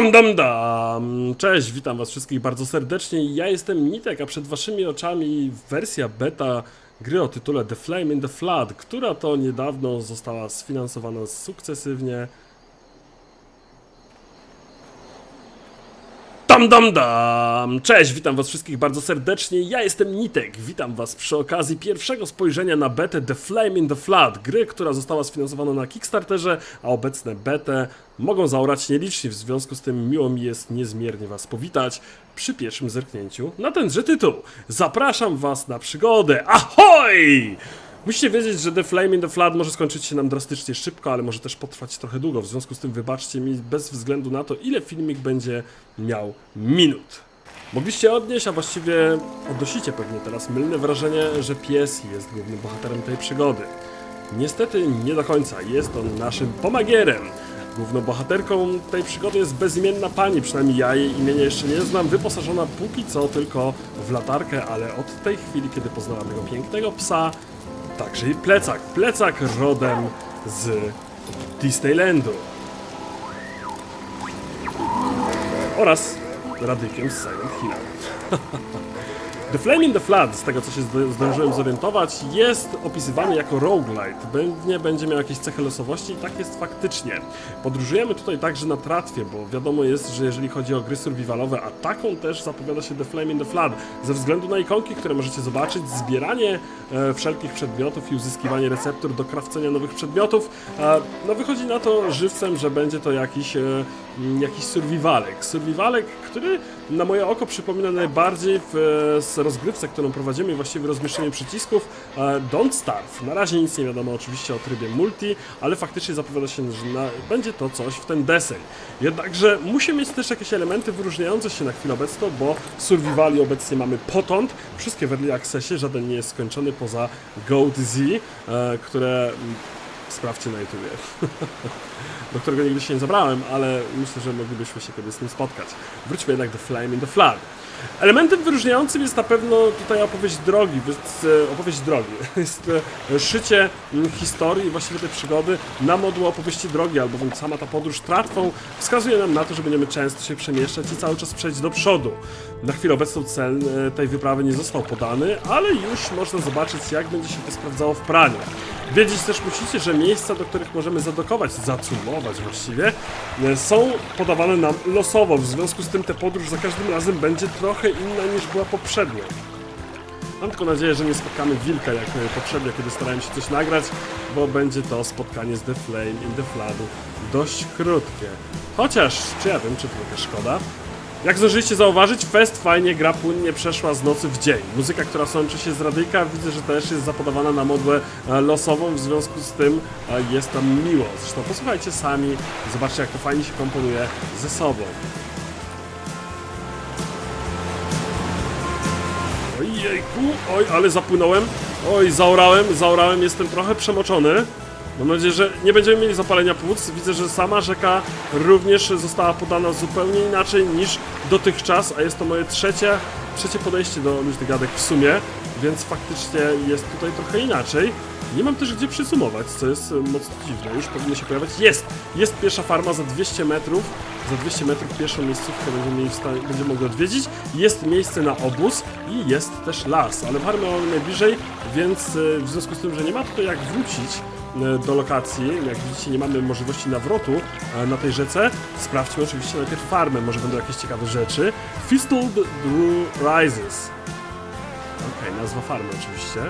Dam, dam, dam! Cześć, witam was wszystkich bardzo serdecznie. Ja jestem Nitek, a przed waszymi oczami wersja beta gry o tytule The Flame in the Flood, która to niedawno została sfinansowana sukcesywnie. Dam, dam, dam! Cześć, witam was wszystkich bardzo serdecznie. Ja jestem Nitek. Witam was przy okazji pierwszego spojrzenia na betę The Flame in the Flood, gry, która została sfinansowana na Kickstarterze, a obecne betę mogą zaorać nieliczni. W związku z tym miło mi jest niezmiernie was powitać przy pierwszym zerknięciu na tenże tytuł. Zapraszam was na przygodę. Ahoj! Musicie wiedzieć, że The Flame in the Flood może skończyć się nam drastycznie szybko, ale może też potrwać trochę długo. W związku z tym wybaczcie mi bez względu na to, ile filmik będzie miał minut. Mogliście odnieść, a właściwie odnosicie pewnie teraz mylne wrażenie, że pies jest głównym bohaterem tej przygody. Niestety nie do końca. Jest on naszym pomagierem. Główną bohaterką tej przygody jest bezimienna pani, przynajmniej ja jej imienia jeszcze nie znam, wyposażona póki co tylko w latarkę, ale od tej chwili, kiedy poznała tego pięknego psa, także i plecak. Plecak rodem z Disneylandu. Oraz radykiem z Silent Hill. The Flame in the Flood, z tego co się zdążyłem zorientować, jest opisywany jako roguelite. Pewnie będzie miał jakieś cechy losowości i tak jest faktycznie. Podróżujemy tutaj także na tratwie, bo wiadomo jest, że jeżeli chodzi o gry survivalowe, a taką też zapowiada się The Flame in the Flood, ze względu na ikonki, które możecie zobaczyć, zbieranie e, wszelkich przedmiotów i uzyskiwanie receptur do krawcenia nowych przedmiotów, e, no wychodzi na to żywcem, że będzie to jakiś, e, jakiś survivalek. Survivalek, który na moje oko przypomina najbardziej w e, z rozgrywce, którą prowadzimy właściwie rozmieszczeniu przycisków e, Don't Starve. Na razie nic nie wiadomo oczywiście o trybie multi, ale faktycznie zapowiada się, że na, będzie to coś w ten deseń. Jednakże musi mieć też jakieś elementy wyróżniające się na chwilę obecną, bo survivali obecnie mamy potąd, wszystkie w early accessie, żaden nie jest skończony poza Goat Z, e, które sprawdźcie na YouTubie. do którego nigdy się nie zabrałem, ale myślę, że moglibyśmy się kiedyś z tym spotkać. Wróćmy jednak do Flame in the Flood. Elementem wyróżniającym jest na pewno tutaj opowieść drogi, e, opowieść drogi. Jest e, szycie mm, historii i właściwie tej przygody na modłę opowieści drogi, albowiem sama ta podróż tratwą wskazuje nam na to, że będziemy często się przemieszczać i cały czas przejść do przodu. Na chwilę obecną cel e, tej wyprawy nie został podany, ale już można zobaczyć, jak będzie się to sprawdzało w praniu. Wiedzieć też musicie, że miejsca, do których możemy zadokować, zacumować właściwie, e, są podawane nam losowo. W związku z tym ta podróż za każdym razem będzie trochę inna niż była poprzednio. Mam tylko nadzieję, że nie spotkamy wilka jak e, poprzednio, kiedy starałem się coś nagrać, bo będzie to spotkanie z The Flame in the Flood dość krótkie. Chociaż, czy ja wiem, czy trochę szkoda. Jak zdążyliście zauważyć, Fest fajnie gra płynnie przeszła z nocy w dzień. Muzyka, która sączy się z radyjka, widzę, że też jest zapodawana na modłę e, losową, w związku z tym e, jest tam miło. Zresztą posłuchajcie sami, zobaczcie jak to fajnie się komponuje ze sobą. Ojejku, oj, ale zapłynąłem. Oj, zaorałem, zaorałem, jestem trochę przemoczony. Mam nadzieję, że nie będziemy mieli zapalenia płuc. Widzę, że sama rzeka również została podana zupełnie inaczej niż dotychczas, a jest to moje trzecie, trzecie podejście do luźnych gadek w sumie, więc faktycznie jest tutaj trochę inaczej. Nie mam też gdzie przysumować, co jest e, mocno dziwne. Już powinno się pojawiać. Jest! Jest pierwsza farma za 200 metrów. Za 200 metrów pierwszą miejscówkę będziemy, będziemy mogli odwiedzić. Jest miejsce na obóz i jest też las, ale farmę mamy najbliżej, więc e, w związku z tym, że nie ma tutaj jak wrócić do lokacji, jak widzicie nie mamy możliwości nawrotu e, na tej rzece, sprawdźmy oczywiście najpierw farmę, może będą jakieś ciekawe rzeczy. Fistled Drew Rises. Okej, nazwa farmy oczywiście.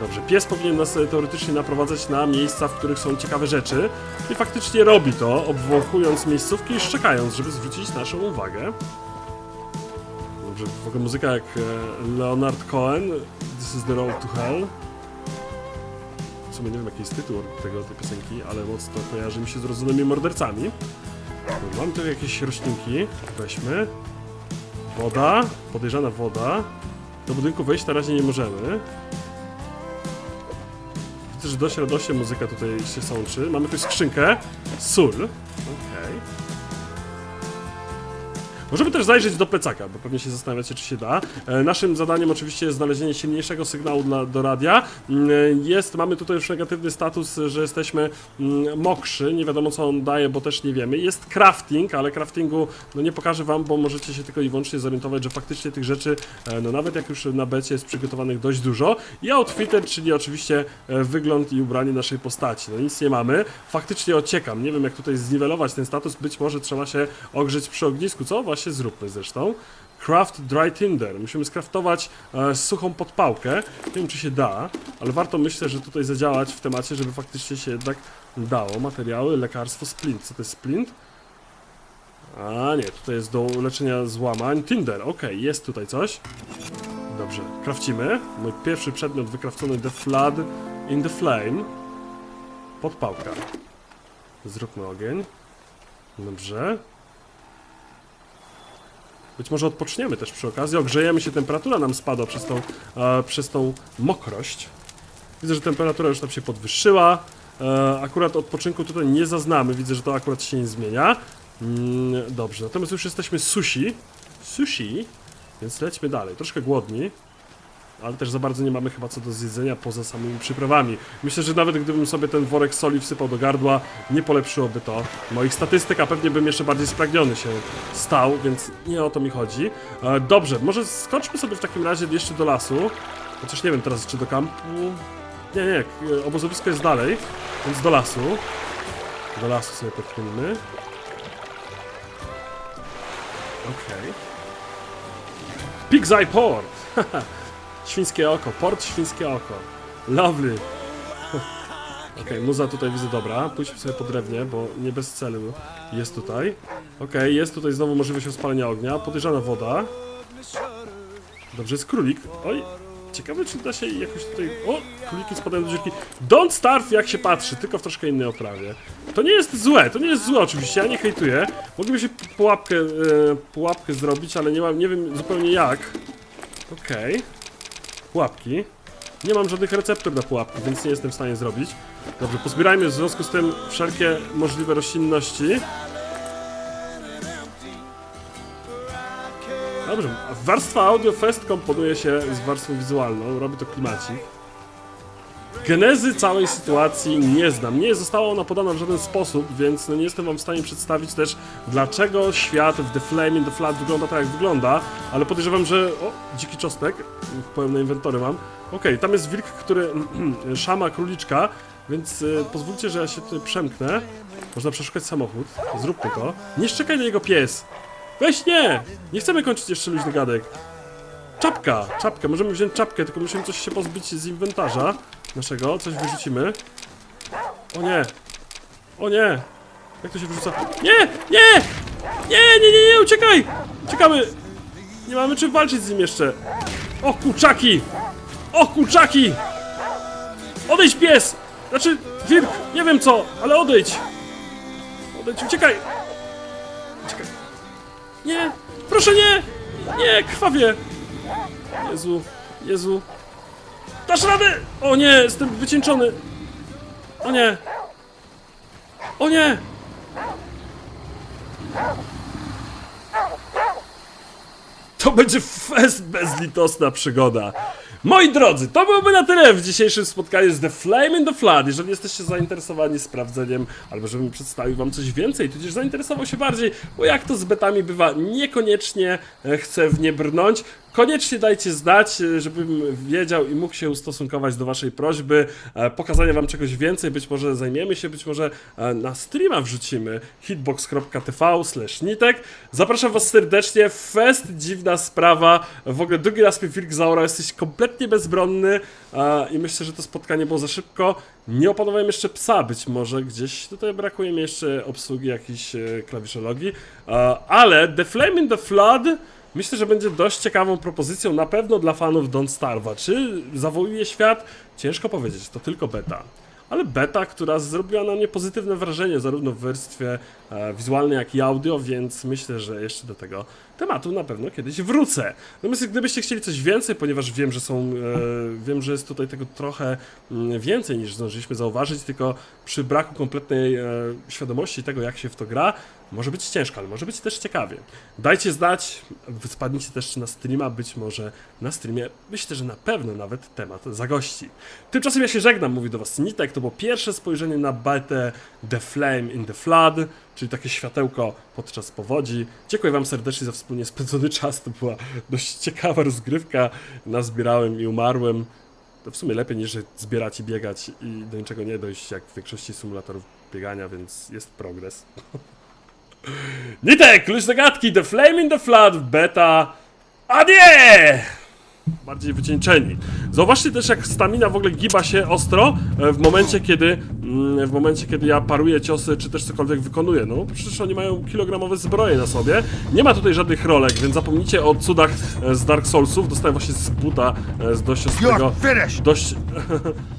Dobrze, pies powinien nas e, teoretycznie naprowadzać na miejsca, w których są ciekawe rzeczy i faktycznie robi to, obwąchując miejscówki i szczekając, żeby zwrócić naszą uwagę. Dobrze, w ogóle muzyka jak e, Leonard Cohen, This is the road to hell. W sumie nie wiem jaki jest tytuł tego, tej piosenki, ale mocno kojarzy mi się z rodzonymi mordercami. Mamy tu jakieś roślinki, weźmy. Woda, podejrzana woda. Do budynku wejść na razie nie możemy. Widzę, że dość radośnie muzyka tutaj się sączy. Mamy tu skrzynkę. Sól. Okej. Możemy też zajrzeć do plecaka, bo pewnie się zastanawiacie, czy się da. E, naszym zadaniem oczywiście jest znalezienie silniejszego sygnału dla, do radia. Mm, e, Jest, mamy tutaj już negatywny status, że jesteśmy mm, mokrzy, nie wiadomo co on daje, bo też nie wiemy. Jest crafting, ale craftingu no nie pokażę wam, bo możecie się tylko i wyłącznie zorientować, że faktycznie tych rzeczy, e, no nawet jak już na becie jest przygotowanych dość dużo. I outfitted, czyli oczywiście wygląd i ubranie naszej postaci. No nic nie mamy. Faktycznie ociekam. Nie wiem jak tutaj zniwelować ten status. Być może trzeba się ogrzeć przy ognisku, co właśnie zróbmy zresztą. Craft Dry Tinder. Musimy skraftować e, suchą podpałkę. Nie wiem, czy się da, ale warto myślę, że tutaj zadziałać w temacie, żeby faktycznie się jednak dało. Materiały, lekarstwo, splint. Co to jest splint? A nie, tutaj jest do leczenia złamań. Tinder, okej, jest tutaj coś. Dobrze, krawcimy. Mój pierwszy przedmiot wykrafcony The Flood in the Flame. Podpałka. Zróbmy ogień. Dobrze. Być może odpoczniemy też przy okazji. Ogrzejemy się, temperatura nam spada przez tą, e, przez tą mokrość. Widzę, że temperatura już nam się podwyższyła. E, akurat odpoczynku tutaj nie zaznamy. Widzę, że to akurat się nie zmienia. Mm, dobrze, natomiast już jesteśmy sushi. Sushi. Więc lećmy dalej. Troszkę głodni. Ale też za bardzo nie mamy chyba co do zjedzenia poza samymi przyprawami. Myślę, że nawet gdybym sobie ten worek soli wsypał do gardła, nie polepszyłoby to moich statystyk, a pewnie bym jeszcze bardziej spragniony się stał, więc nie o to mi chodzi. E, dobrze, może skoczmy sobie w takim razie jeszcze do lasu. Chociaż nie wiem teraz, czy do kampu. Nie, nie, k- obozowisko jest dalej, więc do lasu. Do lasu sobie podpłyniemy. Okej. Pig's Eye Port! Świńskie oko, port Świńskie oko. Lovely. Okej, muza tutaj widzę dobra. Pójdźmy sobie po drewnie, bo nie bez celu jest tutaj. Okej, jest tutaj znowu możliwość rozpalenia ognia. Podejrzana woda. Dobrze, jest królik. Oj, ciekawe czy da się jakoś tutaj... O, króliki spadają do dziurki. Don't starve jak się patrzy, tylko w troszkę innej oprawie. To nie jest złe, to nie jest złe oczywiście, ja nie hejtuję. Mogliby się pułapkę, e, pułapkę zrobić, ale nie mam, nie wiem zupełnie jak. Okej. Pułapki. Nie mam żadnych receptur na pułapki, więc nie jestem w stanie zrobić. Dobrze, pozbierajmy w związku z tym wszelkie możliwe roślinności. Dobrze, warstwa audio fest komponuje się z warstwą wizualną, robi to klimacik. Genezy całej sytuacji nie znam. Nie została ona podana w żaden sposób, więc no nie jestem wam w stanie przedstawić też, dlaczego świat w The Flame in the Flood wygląda tak, jak wygląda, ale podejrzewam, że... O, dziki czosnek, pełne inwentory mam. Okej, tam jest wilk, który szama króliczka, więc y, pozwólcie, że ja się tutaj przemknę. Można przeszukać samochód. Zróbmy to. Nie szczekaj na jego pies! Weź nie! Nie chcemy kończyć jeszcze luźny gadek. Czapka, czapkę, możemy wziąć czapkę, tylko musimy coś się pozbyć z inwentarza naszego, coś wyrzucimy. O nie! O nie! Jak to się wyrzuca? Nie! Nie! Nie, nie, nie, nie, uciekaj! Uciekamy! Nie mamy czym walczyć z nim jeszcze. O kurczaki! O kurczaki! Odejdź pies! Znaczy, wilk, nie wiem co, ale odejdź! Odejdź, uciekaj! Uciekaj. Nie! Proszę nie! Nie, krwawie! Jezu, Jezu. Dasz radę! O nie, jestem wycieńczony! O nie! O nie! To będzie fest bezlitosna przygoda. Moi drodzy, to byłoby na tyle w dzisiejszym spotkaniu z The Flame in the Flood. Jeżeli jesteście zainteresowani sprawdzeniem, albo żebym przedstawił wam coś więcej, tudzież zainteresował się bardziej, bo jak to z betami bywa, niekoniecznie e, chcę w nie brnąć. Koniecznie dajcie znać, e, żebym wiedział i mógł się ustosunkować do waszej prośby, e, pokazania wam czegoś więcej, być może zajmiemy się, być może e, na streama wrzucimy hitbox.tv slash nitek. Zapraszam was serdecznie, fest, dziwna sprawa, w ogóle drugi raz mnie Wilk zaorał, jesteś kompletnie bezbronny. I myślę, że to spotkanie było za szybko. Nie opanowałem jeszcze psa, być może gdzieś tutaj brakuje mi jeszcze obsługi jakiejś klawiszologii, ale The Flame in the Flood Myślę, że będzie dość ciekawą propozycją na pewno dla fanów Don't Starve'a. Czy zawołuje świat? Ciężko powiedzieć, to tylko beta. Ale beta, która zrobiła na mnie pozytywne wrażenie, zarówno w wersji e, wizualnej, jak i audio, więc myślę, że jeszcze do tego tematu na pewno kiedyś wrócę. Natomiast gdybyście chcieli coś więcej, ponieważ wiem, że są, e, wiem, że jest tutaj tego trochę mm, więcej niż zdążyliśmy zauważyć, tylko przy braku kompletnej e, świadomości tego, jak się w to gra, Może być ciężko, ale może być też ciekawie. Dajcie znać, spadnijcie też na streama, być może na streamie, myślę, że na pewno nawet temat zagości. Tymczasem ja się żegnam, mówi do was Nitek, to było pierwsze spojrzenie na betę The Flame in the Flood, czyli takie światełko podczas powodzi. Dziękuję wam serdecznie za wspólnie spędzony czas, to była dość ciekawa rozgrywka, nazbierałem i umarłem. To w sumie lepiej niż zbierać i biegać i do niczego nie dojść, jak w większości symulatorów biegania, więc jest progres. Nitek, klucz zagadki, The Flame in the Flood, beta, a nie! Bardziej wycieńczeni. Zauważcie też, jak stamina w ogóle giba się ostro e, w momencie, kiedy mm, w momencie, kiedy ja paruję ciosy, czy też cokolwiek wykonuję. No, przecież oni mają kilogramowe zbroje na sobie. Nie ma tutaj żadnych rolek, więc zapomnijcie o cudach e, z Dark Soulsów. Dostałem właśnie z buta e, z dość ostrego, dość